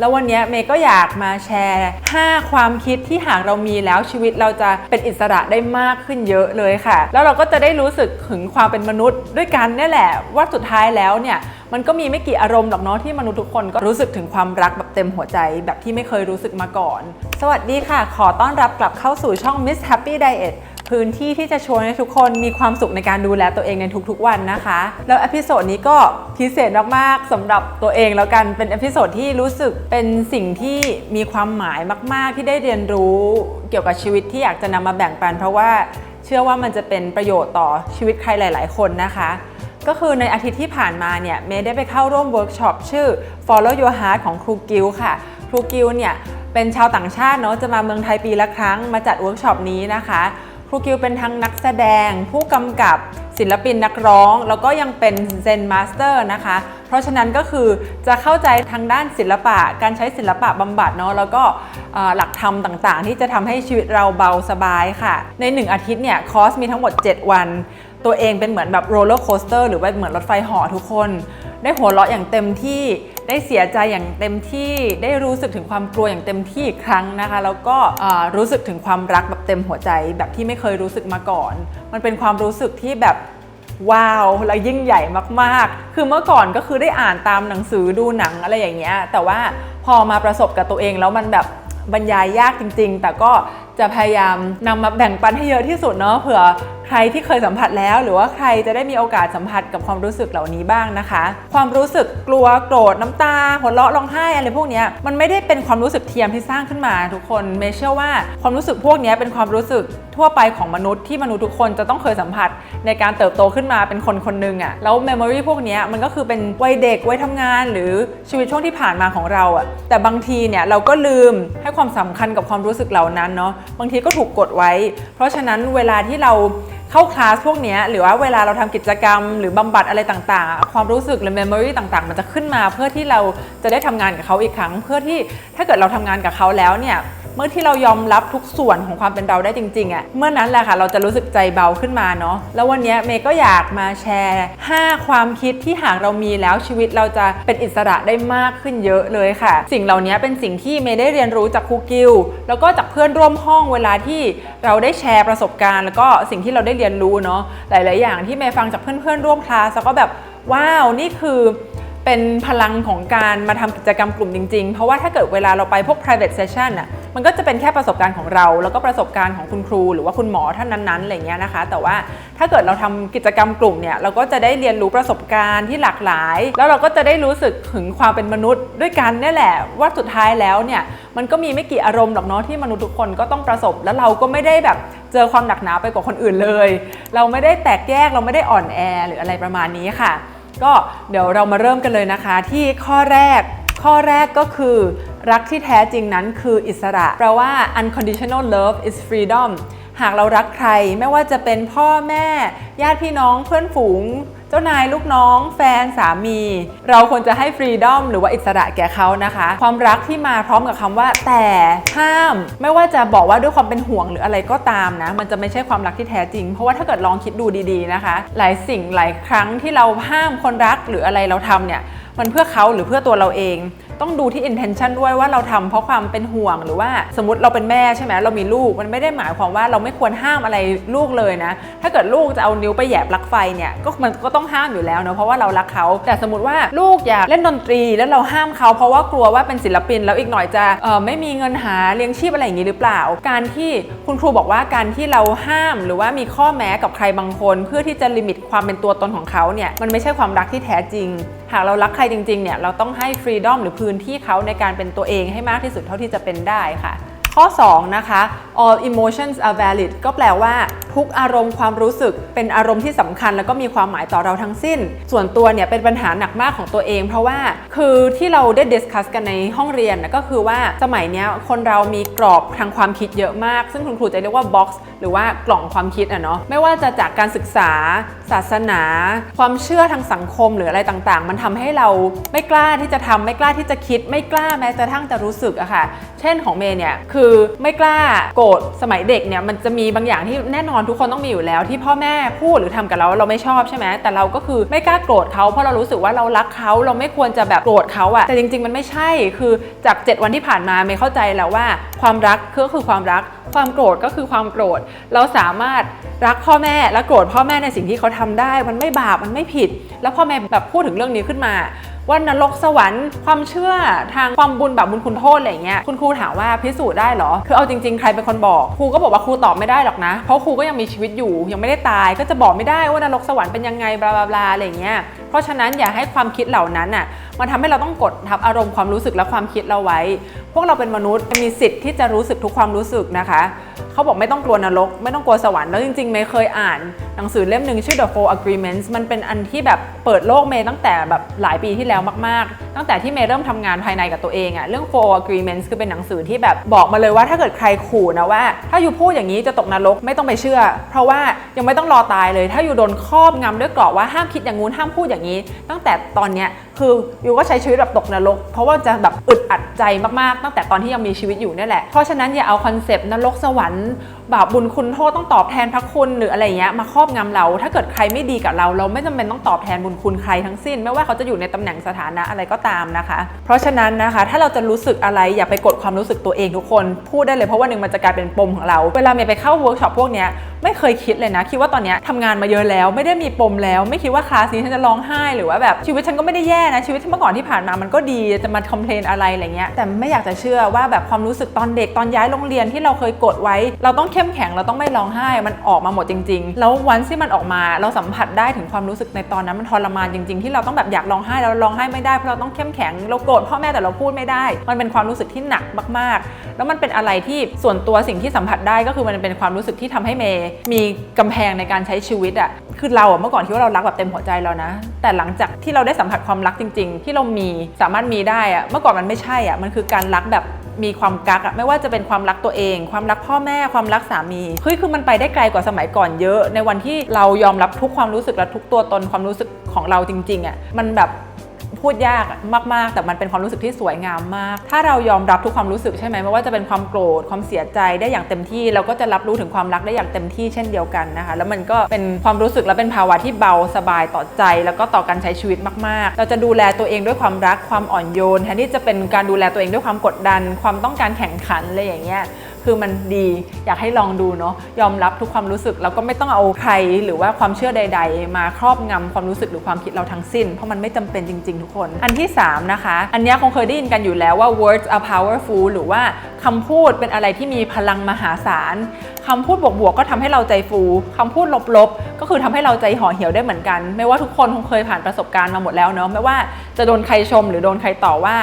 แล้ววันนี้เมย์ก็อยากมาแชร์ 5 ความคิดที่หากเรามีแล้วชีวิตเราจะเป็นอิสระได้มากขึ้นเยอะเลยค่ะ แล้วเราก็จะได้รู้สึกถึงความเป็นมนุษย์ด้วยกันนี่แหละ ว่าสุดท้ายแล้วเนี่ยมันก็มีไม่กี่อารมณ์หรอกเนาะที่มนุษย์ทุกคนก็รู้สึกถึงความรักแบบเต็มหัวใจ แบบที่ไม่เคยรู้สึกมาก่อน สวัสดีค่ะ ขอต้อนรับกลับเข้าสู่ช่อง Miss Happy Diet พื้นที่ที่จะชวนให้ทุกคนมีความสุขในการดูแลตัวเองในทุกๆวันนะคะ แล้วอพิโซดนี้ก็พิเศษมากๆสำหรับตัวเองแล้วกันเป็นอพิโซดที่รู้สึกเป็นสิ่งที่มีความหมายมาก ๆ ที่ได้เรียนรู้เกี่ยวกับชีวิตที่อยากจะนำมาแบ่งปัน เพราะว่าเชื่อว่ามันจะเป็นประโยชน์ต่อชีวิตใครหลาย ๆ คนนะคะก็คือในอาทิตย์ที่ผ่านมาเนี่ยเมย์ได้ไปเข้าร่วมเวิร์กช็อปชื่อ Follow Your Heart ของครูกิลค่ะ ครูกิลเนี่ยเป็นชาวต่างชาติเนาะจะมาเมืองไทยปีละครั้งมาจัดเวิร์กช็อปนี้นะคะ รูกิลเป็นทั้งนักแสดง ผู้กำกับศิลปินนักร้อง แล้วก็ยังเป็นเซนมาสเตอร์นะคะ เพราะฉะนั้นก็คือจะเข้าใจทางด้านศิลปะ การใช้ศิลปะบำบัดเนาะแล้วก็หลักธรรมต่างๆ ที่จะทำให้ชีวิตเราเบาสบายค่ะ ใน 1 อาทิตย์เนี่ยคอร์สมีทั้งหมด 7 วัน ตัวเองเป็นเหมือนแบบโรลเลอร์โคสเตอร์หรือว่าเหมือนรถไฟเหาะทุกคน ได้หัวเราะอย่างเต็มที่ได้เสียใจอย่างเต็มที่ได้รู้สึกถึงความกลัวอย่างเต็มที่อีกครั้งนะคะ แล้วก็รู้สึกถึงความรักแบบเต็มหัวใจ แบบที่ไม่เคยรู้สึกมาก่อน มันเป็นความรู้สึกที่แบบว้าวและยิ่งใหญ่มากๆ คือเมื่อก่อนก็คือได้อ่านตามหนังสือดูหนังอะไรอย่างเงี้ย แต่ว่าพอมาประสบกับตัวเองแล้วมันแบบบรรยายยากจริง ๆ แต่ก็จะพยายามนำมาแบ่งปันให้เยอะที่สุดเนาะเผื่อใครที่เคยสัมผัสแล้ว หรือว่าใครจะได้มีโอกาสสัมผัสกับความรู้สึกเหล่านี้บ้างนะคะ ความรู้สึกกลัวโกรธน้ำตาหัวเราะร้องไห้อะไรพวกนี้มันไม่ได้เป็นความรู้สึกเทียมที่สร้างขึ้นมาทุกคนเมเชื่อว่าความรู้สึกพวกนี้เป็นความรู้สึกทั่วไปของมนุษย์ที่มนุษย์ทุกคนจะต้องเคยสัมผัสในการเติบโตขึ้นมาเป็นคนคนหนึ่งอะ่ะแล้วเมมโมรีพวกนี้มันก็คือเป็นวัยเด็กวัยทำงาน หรือชีวิตช่วงที่ผ่านมาของเราอะ่ะแต่บางทีเนี่ยเราก็ลืมให้ความสำคัญกับความรู้สึกเหล่านั้นเนาะบางทีก็ถูกกดไว้ เพราะฉะนั้นเวลาที่เรา เข้าคลาสพวกนี้หรือว่าเวลาเราทำกิจกรรม หรือบำบัดอะไรต่างๆ ความรู้สึกหรือเมมโมรีต่างๆ มันจะขึ้นมาเพื่อที่เราจะได้ทำงานกับเขาอีกครั้ง เพื่อที่ถ้าเกิดเราทำงานกับเขาแล้วเนี่ย เมื่อที่เรายอมรับทุกส่วนของความเป็นเราได้จริงๆอะ่ะเมื่อนั้นแหละค่ะเราจะรู้สึกใจเบาขึ้นมาเนาะแล้ววันนี้เมย์ก็อยากมาแชร์ 5 ความคิดที่หากเรามีแล้วชีวิตเราจะเป็นอิสระได้มากขึ้นเยอะเลยค่ะ สิ่งเหล่านี้เป็นสิ่งที่เมย์ได้เรียนรู้จากครูกิลแล้วก็จากเพื่อนร่วมห้องเวลาที่เราได้แชร์ประสบการณ์ แล้วก็สิ่งที่เราได้เรียนรู้เนาะหลาย ๆ อย่างที่เมย์ฟังจากเพื่อน ๆ ร่วมคลาสแล้วก็แบบว้าวนี่คือ เป็นพลังของการมาทำกิจกรรมกลุ่มจริง ๆ เพราะว่าถ้าเกิดเวลาเราไปพวก private session อะมันก็จะเป็นแค่ประสบการณ์ของเรา แล้วก็ประสบการณ์ของคุณครู หรือว่าคุณหมอท่านนั้นๆอะไรเงี้ยนะคะ แต่ว่าถ้าเกิดเราทำกิจกรรมกลุ่มเนี่ยเราก็จะได้เรียนรู้ประสบการณ์ที่หลากหลาย แล้วเราก็จะได้รู้สึกถึงความเป็นมนุษย์ด้วยกันเนี่ยแหละ ว่าสุดท้ายแล้วเนี่ยมันก็มีไม่กี่อารมณ์หรอกเนาะที่มนุษย์ทุกคนก็ต้องประสบ แล้วเราก็ไม่ได้แบบเจอความหนักหนาไปกว่าคนอื่นเลย เราไม่ได้แตกแยกเราไม่ได้อ่อนแอหรืออะไรประมาณนี้ค่ะ ก็เดี๋ยวเรามาเริ่มกันเลยนะคะที่ข้อแรกข้อแรกก็คือรักที่แท้จริงนั้นคืออิสระแปลว่า unconditional love is freedom หากเรารักใครไม่ว่าจะเป็นพ่อแม่ ญาติพี่น้องเพื่อนฝูง เจ้านายลูกน้องแฟนสามี เราควรจะให้ฟรีดอมหรือว่าอิสระแก่เขานะคะ ความรักที่มาพร้อมกับคำว่าแต่ห้าม ไม่ว่าจะบอกว่าด้วยความเป็นห่วงหรืออะไรก็ตามนะ มันจะไม่ใช่ความรักที่แท้จริง เพราะว่าถ้าเกิดลองคิดดูดีๆนะคะ หลายสิ่งหลายครั้งที่เราห้ามคนรักหรืออะไรเราทำเนี่ยมันเพื่อเขาหรือเพื่อตัวเราเองต้องดูที่ intention ด้วยว่าเราทำเพราะความเป็นห่วงหรือว่าสมมติเราเป็นแม่ใช่ไหมเรามีลูกมันไม่ได้หมายความว่าเราไม่ควรห้ามอะไรลูกเลยนะ ถ้าเกิดลูกจะเอานิ้วไปแยบปลั๊กไฟเนี่ยก็มันก็ต้องห้ามอยู่แล้วเนะเพราะว่าเรารักเขา แต่สมมติว่าลูกอยากเล่นดนตรีแล้วเราห้ามเขา เพราะว่ากลัวว่าเป็นศิลปินแล้วอีกหน่อยจะเออไม่มีเงินหาเลี้ยงชีพอะไรอย่างนี้หรือเปล่า การที่คุณครูบอกว่าการที่เราห้ามหรือว่ามีข้อแม้กับใครบางคน เพื่อที่จะลิมิตความเป็นตัวตนของเขาเนี่ยมันไม่ใช่ความรักที่แท้จริง หากเรารักใครจริงๆเนี่ยเราต้องให้ฟรีดอมหรือพืนที่เขาในการเป็นตัวเองให้มากที่สุดเท่าที่จะเป็นได้ค่ะ ข้อ 2 นะคะ all emotions are valid ก็แปลว่า ทุกอารมณ์ความรู้สึกเป็นอารมณ์ที่สำคัญ แล้วก็มีความหมายต่อเราทั้งสิ้น ส่วนตัวเนี่ยเป็นปัญหาหนักมากของตัวเอง เพราะว่าคือที่เราได้ดิสคัสกันในห้องเรียนนะก็คือว่าสมัยนี้คนเรามีกรอบทางความคิดเยอะมาก ซึ่งคุณครูจะเรียกว่าบ็อกซ์หรือว่ากล่องความคิดอะเนาะไม่ว่าจะจากการศึกษา ศาสนา ความเชื่อทางสังคมหรืออะไรต่างๆ มันทำให้เราไม่กล้าที่จะทำไม่กล้าที่จะคิด ไม่กล้าแม้กระทั่งจะรู้สึกอะค่ะ เช่นของเมย์เนี่ยคือไม่กล้าโกรธสมัยเด็กเนี่ยมันจะมีบางอย่างที่แน่นอนทุกคนต้องมีอยู่แล้วที่พ่อแม่พูดหรือทำกับเราเราไม่ชอบใช่ไหมแต่เราก็คือไม่กล้าโกรธเขาเพราะเรารู้สึกว่าเรารักเขาเราไม่ควรจะแบบโกรธเขาอะแต่จริง ๆ มันไม่ใช่คือจาก 7 วันที่ผ่านมาเมย์เข้าใจแล้วว่า ความรักก็คือความรัก ความโกรธก็คือความโกรธ เราสามารถรักพ่อแม่และโกรธพ่อแม่ในสิ่งที่เขาทำได้ มันไม่บาปมันไม่ผิด แล้วพ่อแม่แบบพูดถึงเรื่องนี้ขึ้นมา ว่านรกสวรรค์ความเชื่อทางความบุญแบบบุญคุณโทษอะไรเงี้ยคุณครูถามว่าพิสูจน์ได้เหรอ คือเอาจริงๆ ใครเป็นคนบอกครูก็บอกว่าครูตอบไม่ได้หรอกนะ เพราะครูก็ยังมีชีวิตอยู่ ยังไม่ได้ตายก็จะบอกไม่ได้ว่านรกสวรรค์เป็นยังไงบลาบลาบลาอะไรเงี้ยเพราะฉะนั้นอย่าให้ความคิดเหล่านั้นน่ะมันทำให้เราต้องกดทับอารมณ์ความรู้สึกและความคิดเราไว้ พวกเราเป็นมนุษย์มีสิทธิ์ที่จะรู้สึกทุกความรู้สึกนะคะ เขาบอกไม่ต้องกลัวนรก ไม่ต้องกลัวสวรรค์แล้วจริงๆเมย์เคยอ่านหนังสือเล่มหนึ่งชื่อ The Four Agreements มันเป็นอันที่แบบเปิดโลกเมย์ตั้งแต่แบบหลายปีที่แล้วมากๆ ตั้งแต่ที่เมย์เริ่มทำงานภายในกับตัวเองอะเรื่อง Four Agreements คือเป็นหนังสือที่แบบบอกมาเลยว่าถ้าเกิดใครขู่นะว่า ถ้าอยู่พูดอย่างนี้จะตกนรกไม่ต้องไปเชื่อ เพราะว่ายังไม่ต้องรอตายเลย ถ้าอยู่โดนครอบงำด้วยกรอบว่าห้ามคิดอย่างงู้นห้ามพูดอย่างนี้ ตั้งแต่ตอนเนี้ยคืออยู่ก็ใช้ชีวิตแบบตกนรก เพราะว่าจะแบบอึดอัดใจมากๆ ตั้งแต่ตอนที่ยังมีชีวิตอยู่เนี่ยแหละ เพราะฉะนั้นอย่าเอาคอนเซปต์นรกสวรรค์บาปบุญคุณโทษต้องตอบแทนพระคุณหรืออะไรเงี้ยมาครอบงำเรา ถ้าเกิดใครไม่ดีกับเราเราไม่จำเป็นต้องตอบแทนบุญคุณใครทั้งสิ้น ไม่ว่าเขาจะอยู่ในตำแหน่งสถานะอะไรก็ตามนะคะ เพราะฉะนั้นนะคะ ถ้าเราจะรู้สึกอะไรอย่าไปกดความรู้สึกตัวเองทุกคนพูดได้เลยเพราะว่าหนึ่งมันจะกลายเป็นปมของเรา เวลาเมย์ไปเข้าเวิร์กช็อปพวกเนี้ยไม่เคยคิดเลยนะ คิดว่าตอนเนี้ยทำงานมาเยอะแล้ว ไม่ได้มีปมแล้ว ไม่คิดว่าคลาสนี้ฉันจะร้องไห้หรือว่าแบบชีวิตฉันก็ไม่ได้แย่นะชีวิตที่เมื่อก่อนที่ผ่านมามันก็ดีจะมาคอมเพลนอะไรอะไรเงี้ยแต่ไม่อยากจะเชื่อว่าแบบความรู้สึกตอนเด็กตอนย้ายโรงเรียนที่เราเคยกดไว้ เราต้องเข้มแข็งเราต้องไม่ร้องไห้ มันออกมาหมดจริง ๆ แล้ววันที่มันออกมาเราสัมผัสได้ถึงความรู้สึกในตอนนั้นมันทรมานจริง ๆ ที่เราต้องแบบอยากร้องไห้แล้วร้องไห้ไม่ได้เพราะเราต้องเข้มแข็งเราโกรธพ่อแม่แต่เราพูดไม่ได้ มันเป็นความรู้สึกที่หนักมากๆ แล้วมันเป็นอะไรที่ส่วนตัวสิ่งที่สัมผัสได้ก็คือมันเป็นความรู้สึกที่ทำให้เมย์มีกำแพงในการใช้ชีวิตอะคือเราอะเมื่อก่อนคิดว่าเรารักแบบเต็มหัวใจแล้วนะ แต่หลังจากที่เราได้สัมผัสความรักจริง ๆ ที่เรามีสามารถมีได้อะเมื่อก่อนมันไม่ใช่อะมันคือการรักแบบ มีความกักอะไม่ว่าจะเป็นความรักตัวเอง ความรักพ่อแม่ความรักสามีเฮ้ยคือมันไปได้ไกลกว่าสมัยก่อนเยอะ ในวันที่เรายอมรับทุกความรู้สึกและทุกตัวตนความรู้สึกของเราจริงๆอะมันแบบ พูดยากมาก ๆ แต่มันเป็นความรู้สึกที่สวยงามมาก ถ้าเรายอมรับทุกความรู้สึกใช่ไหมไม่ว่าจะเป็นความโกรธความเสียใจได้อย่างเต็มที่ เราก็จะรับรู้ถึงความรักได้อย่างเต็มที่เช่นเดียวกันนะคะ แล้วมันก็เป็นความรู้สึกและเป็นภาวะที่เบาสบายต่อใจ แล้วก็ต่อการใช้ชีวิตมาก ๆ เราจะดูแลตัวเองด้วยความรักความอ่อนโยนแทนที่จะเป็นการดูแลตัวเองด้วยความกดดัน ความต้องการแข่งขันอะไรอย่างเงี้ย คือมันดีอยากให้ลองดูเนาะยอมรับทุกความรู้สึกแล้วก็ไม่ต้องเอาใครหรือว่าความเชื่อใด ๆ มาครอบงำความรู้สึกหรือความคิดเราทั้งสิ้น เพราะมันไม่จำเป็นจริง ๆ ทุกคน อันที่ 3 นะคะ อันนี้คงเคยได้ยินกันอยู่แล้วว่า words are powerful หรือว่าคำพูดเป็นอะไรที่มีพลังมหาศาลคำพูดบวกๆก็ทำให้เราใจฟูคำพูดลบๆ ก็คือทำให้เราใจห่อเหี่ยวได้เหมือนกัน ไม่ว่าทุกคนคงเคยผ่านประสบการณ์มาหมดแล้วเนาะไม่ว่าจะโดนใครชมหรือโดนใครต่อว่า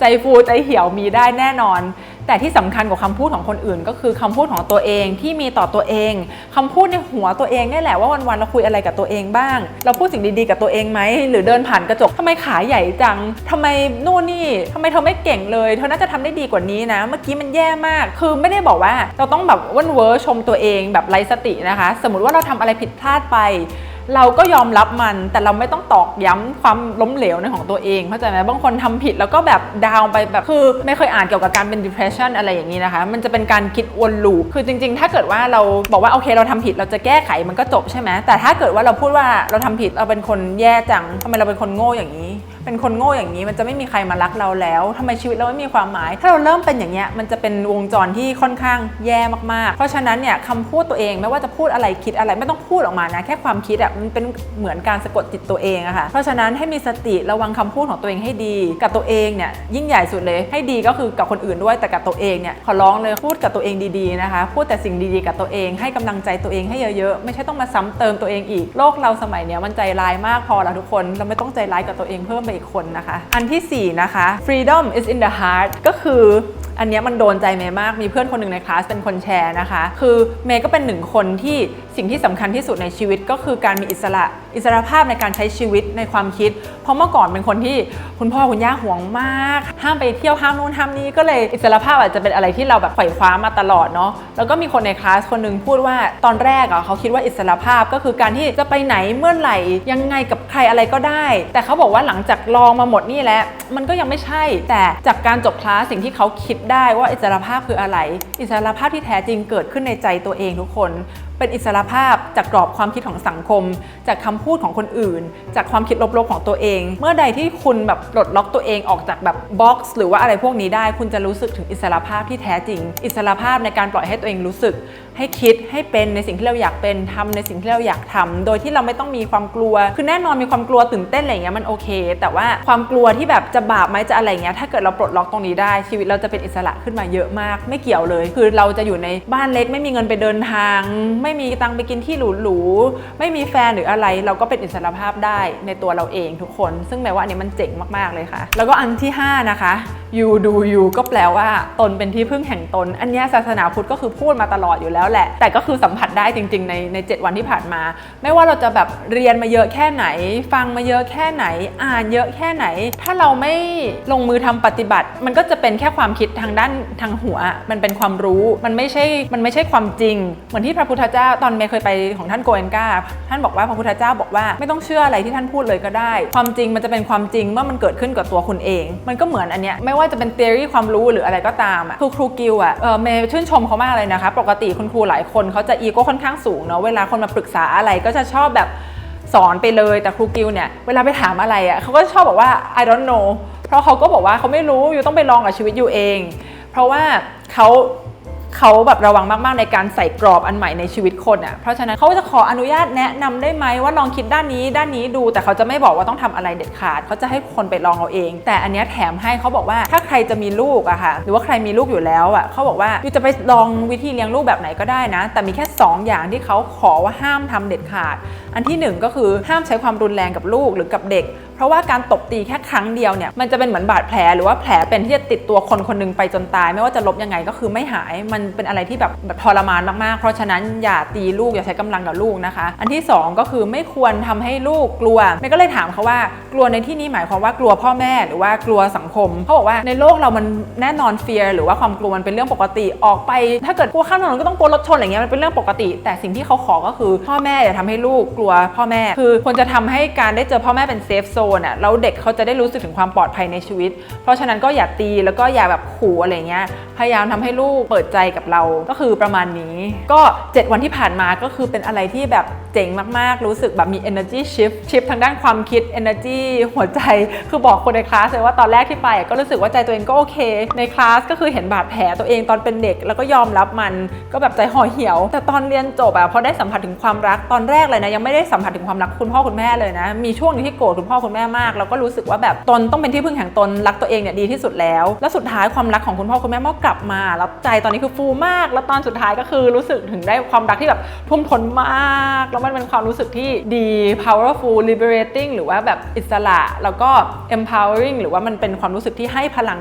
ใจฟูใจเหี่ยวมีได้แน่นอน แต่ที่สำคัญกว่าคำพูดของคนอื่น ก็คือคำพูดของตัวเองที่มีต่อตัวเองคำพูดในหัวตัวเองนี่แหละว่าวันๆเราคุยอะไรกับตัวเองบ้าง เราพูดสิ่งดีๆกับตัวเองไหมหรือเดินผ่านกระจกทำไมขาใหญ่จังทำไมนู่นนี่ทำไมเธอไม่เก่งเลยเธอน่าจะทำได้ดีกว่านี้นะ เมื่อกี้มันแย่มาก คือไม่ได้บอกว่าเราต้องแบบวันเวอร์ชมตัวเองแบบไร้สตินะคะ สมมติว่าเราทำอะไรผิดพลาดไปเราก็ยอมรับมันแต่เราไม่ต้องตอกย้ำความล้มเหลวในของตัวเองเข้าใจไหมบางคนทำผิดแล้วก็แบบดาวไปแบบคือ ไม่เคยอ่านเกี่ยวกับการเป็น depression อะไรอย่างนี้นะคะ มันจะเป็นการคิดวนลูปคือจริง ๆ ถ้าเกิดว่าเราบอกว่าโอเคเราทำผิดเราจะแก้ไขมันก็จบใช่ไหมแต่ถ้าเกิดว่าเราพูดว่าเราทำผิดเราเป็นคนแย่จังทำไมเราเป็นคนโง่อย่างนี้ เป็นคนโง่อย่างนี้มันจะไม่มีใครมารักเราแล้วทำไมชีวิตเราไม่มีความหมาย ถ้าเราเริ่มเป็นอย่างเงี้ยมันจะเป็นวงจรที่ค่อนข้างแย่มากๆ เพราะฉะนั้นเนี่ยคำพูดตัวเองไม่ว่าจะพูดอะไรคิดอะไรไม่ต้องพูดออกมานะแค่ความคิดอะมันเป็นเหมือนการสะกดจิตตัวเองอะค่ะเพราะฉะนั้นให้มีสติระวังคำพูดของตัวเองให้ดี กับตัวเองเนี่ยยิ่งใหญ่สุดเลยให้ดีก็คือกับคนอื่นด้วยแต่กับตัวเองเนี่ยขอร้องเลยพูดกับตัวเองดีๆนะคะพูดแต่สิ่งดีๆกับตัวเองให้กำลังใจตัวเองให้เยอะๆ ไม่ใช่ต้องมาซ้ำเติมตัวเองอีกโลกเราสมัยเนี้ยมันใจร้ายมากพอแล้วทุกคนเราไม่ต้องใจร้ายกับตัวเองเพิ่มไปอีกคนนะคะ อันทีสี่ 4 นะคะ freedom is in the heart ก็คืออันนี้มันโดนใจเมย์มาก มีเพื่อนคนหนึ่งในคลาสเป็นคนแชร์นะคะ คือเมย์ก็เป็นหนึ่งคนที่ สิ่งที่สำคัญที่สุดในชีวิตก็คือการมีอิสระอิสระภาพในการใช้ชีวิตในความคิด เพราะเมื่อก่อนเป็นคนที่คุณพ่อคุณย่าห่วงมาก ห้ามไปเที่ยวห้ามนู่นห้ามนี้ก็เลยอิสระภาพอาจจะเป็นอะไรที่เราแบบไขว่คว้ามาตลอดเนาะแล้วก็มีคนในคลาสคนหนึ่งพูดว่าตอนแรกอะเขาคิดว่าอิสระภาพก็คือการที่จะไปไหนเมื่อไหร่ยังไงกับใครอะไรก็ได้ แต่เขาบอกว่าหลังจากลองมาหมดนี่แล้วมันก็ยังไม่ใช่ แต่จากการจบคลาสสิ่งที่เขาคิดได้ว่าอิสระภาพคืออะไร อิสระภาพที่แท้จริงเกิดขึ้นในใจตัวเองทุกคน เป็นอิสระภาพจากกรอบความคิดของสังคม จากคำพูดของคนอื่น จากความคิดลบๆของตัวเอง เมื่อใดที่คุณแบบปลดล็อกตัวเองออกจากแบบบ็อกซ์หรือว่าอะไรพวกนี้ได้ คุณจะรู้สึกถึงอิสระภาพที่แท้จริง อิสระภาพในการปล่อยให้ตัวเองรู้สึก ให้คิดให้เป็นในสิ่งที่เราอยากเป็นทำในสิ่งที่เราอยากทำโดยที่เราไม่ต้องมีความกลัว คือแน่นอนมีความกลัวตื่นเต้นอะไรเงี้ยมันโอเค แต่ว่าความกลัวที่แบบจะบาปไหมจะอะไรเงี้ยถ้าเกิดเราปลดล็อกตรงนี้ได้ชีวิตเราจะเป็นอิสระขึ้นมาเยอะมาก ไม่เกี่ยวเลย คือเราจะอยู่ในบ้านเล็กไม่มีเงินไปเดินทาง ไม่มีตังค์ไปกินที่หรูๆไม่มีแฟนหรืออะไรเราก็เป็นอิสระภาพได้ในตัวเราเองทุกคน ซึ่งแปลว่าอันนี้มันเจ๋งมากๆเลยค่ะ แล้วก็อันที่ห้านะคะ you do you ก็แปลว่าตนเป็นที่พึ่งแห่งตน อันนี้ศาสนาพุทธก็คือพูดมาตลอดอยู่แล้วแหละ แต่ก็คือสัมผัสได้จริง ๆ ในใน 7 วันที่ผ่านมา ไม่ว่าเราจะแบบเรียนมาเยอะแค่ไหน ฟังมาเยอะแค่ไหน อ่านเยอะแค่ไหน ถ้าเราไม่ลงมือทำปฏิบัติ มันก็จะเป็นแค่ความคิดทางด้านทางหัว มันเป็นความรู้มันไม่ใช่มันไม่ใช่ความจริง เหมือนที่พระพุทธเจ้าตอนเมย์เคยไปของท่านโกเอนกาท่านบอกว่าพระพุทธเจ้าบอกว่าไม่ต้องเชื่ออะไรที่ท่านพูดเลยก็ได้ ความจริงมันจะเป็นความจริงเมื่อมันเกิดขึ้นกับตัวคุณเอง มันก็เหมือนอันเนี้ยไม่ว่าจะเป็น theory ความรู้หรืออะไรก็ตามอะคือครูกิวอะเออเมย์ชื่นชมเขามากเลยนะคะปกติคุณครูหลายคนเขาจะอีโก้ค่อนข้างสูงเนาะเวลาคนมาปรึกษาอะไรก็จะชอบแบบสอนไปเลยแต่ครูกิวเนี่ยเวลาไปถามอะไรอะเขาก็ชอบบอกว่า I don't know เพราะเขาก็บอกว่าเขาไม่รู้อยู่ต้องไปลองกับชีวิตอยู่เอง เพราะว่าเขา เขาแบบระวังมากๆในการใส่กรอบอันใหม่ในชีวิตคนอะ เพราะฉะนั้นเขาจะขออนุญาตแนะนำได้ไหมว่าลองคิดด้านนี้ด้านนี้ดู แต่เขาจะไม่บอกว่าต้องทำอะไรเด็ดขาด เขาจะให้คนไปลองเอาเอง แต่อันนี้แถมให้เขาบอกว่าถ้าใครจะมีลูกอะค่ะ หรือว่าใครมีลูกอยู่แล้วอะเขาบอกว่าอยู่จะไปลองวิธีเลี้ยงลูกแบบไหนก็ได้นะ แต่มีแค่ 2 อย่างที่เขาขอว่าห้ามทำเด็ดขาด อันที่หนึ่งก็คือห้ามใช้ความรุนแรงกับลูกหรือกับเด็ก เพราะว่าการตบตีแค่ครั้งเดียวเนี่ยมันจะเป็นเหมือนบาดแผลหรือว่าแผลเป็นที่จะติดตัวคนคนหนึงไปจนตาย ไม่ว่าจะลบยังไงก็คือไม่หาย มันเป็นอะไรที่แบบแบบทรมานมากๆ เพราะฉะนั้นอย่าตีลูกอย่าใช้กำลังกับลูกนะคะ อันที่สองก็คือไม่ควรทำให้ลูกกลัวเมย์ก็เลยถามเขาว่ากลัวในที่นี้หมายความว่ากลัวพ่อแม่หรือว่ากลัวสังคมเขาบอกว่าในโลกเรามันแน่นอนเฟียร์หรือว่าความกลัวมันเป็นเรื่องปกติออกไป ถ้าเกิดกลัวข้ามถนนก็ต้องกลัวรถชนอะไรเงี้ยมันเป็นเรื่องปกติ แต่สิ่งที่เขาขอก็คือพ่อแม่อย่าทำให้ลูกกลัวพ่อแม่ คือควรจะทำให้การได้เจอพ่อแม่เป็นเซฟโซนอะแล้วเด็กเขาจะได้รู้สึกถึงความปลอดภัยในชีวิต เพราะฉะนั้นก็อย่าตีแล้วก็อย่าแบบขู่อะไรเงี้ยพยายามทำให้ลูกเปิดใจกับเราก็คือประมาณนี้ ก็ 7 วันที่ผ่านมาก็คือเป็นอะไรที่แบบเจ๋งมากๆ รู้สึกแบบมี energy shift shift ทางด้านความคิด energy หัวใจ คือบอกคนในคลาสเลยว่าตอนแรกที่ไปก็รู้สึกว่าใจตัวเองก็โอเค ในคลาสก็คือเห็นบาดแผลตัวเองตอนเป็นเด็ก แล้วก็ยอมรับมันก็แบบใจห่อเหี่ยว แต่ตอนเรียนจบอะพอได้สัมผัสถึงความรักตอนแรกเลยนะยังไม่ได้สัมผัสถึงความรักคุณพ่อคุณแม่เลยนะ มีช่วงนึงที่โกรธคุณพ่อคุณแม่มาก แล้วก็รู้สึกว่าแบบตนต้องเป็นที่พึ่งแห่งตนรักตัวเองเนี่ยดีที่สุดแล้ว แล้วสุดท้ายความรักของคุณพ่อคุณแม่เมื่อกลับมาแล้วใจตอนนี้คือฟูมาก แล้วตอนสุดท้ายก็คือรู้สึกถึงได้ความรักที่แบบทุ่มทนมาก แล้วมันเป็นความรู้สึกที่ดี powerful liberating หรือว่าแบบอิสระแล้วก็ empowering หรือว่ามันเป็นความรู้สึกที่ให้พลัง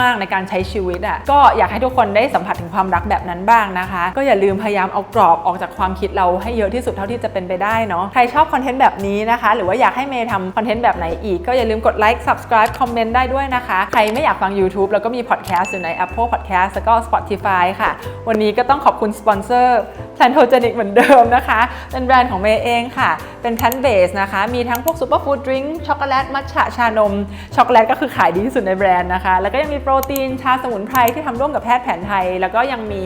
มากๆในการใช้ชีวิตอะก็อยากให้ทุกคนได้สัมผัสถึงความรักแบบนั้นบ้างนะคะ ก็อย่าลืมพยายามเอากรอบออกจากความคิดเราให้เยอะที่สุดเท่าที่จะเป็นไปได้เนาะใครชอบคอนเทนต์แบบนี้นะคะ หรือว่าอยากให้เมย์ทำคอนเทนต์แบบไหนอีกก็อย่าลืมกดไลค์ subscribe คอมเมนต์ได้ด้วยนะคะใครไม่อยากฟัง YouTube แล้วก็มี podcast อยู่ใน Apple Podcast แล้วก็ Spotify ค่ะ วันนี้ก็ต้องขอบคุณสปอนเซอร์ Plantogenic เหมือนเดิมนะคะ เป็นแบรนด์ของเมย์เองค่ะ เป็น plant based นะคะ มีทั้งพวก superfood drink ช็อกโกแลตมัทฉะชานมช็อกโกแลตก็คือขายดีที่สุดในแบรนด์นะคะแล้วก็ยังมีโปรตีนชาสมุนไพรที่ทำร่วมกับแพทย์แผนไทย แล้วก็ยังมี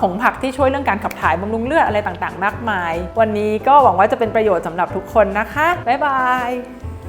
ผงผักที่ช่วยเรื่องการขับถ่ายบำรุงเลือดอะไรต่างๆ มากมาย วันนี้ก็หวังว่าจะเป็นประโยชน์สำหรับทุกคนนะคะ บ๊ายบาย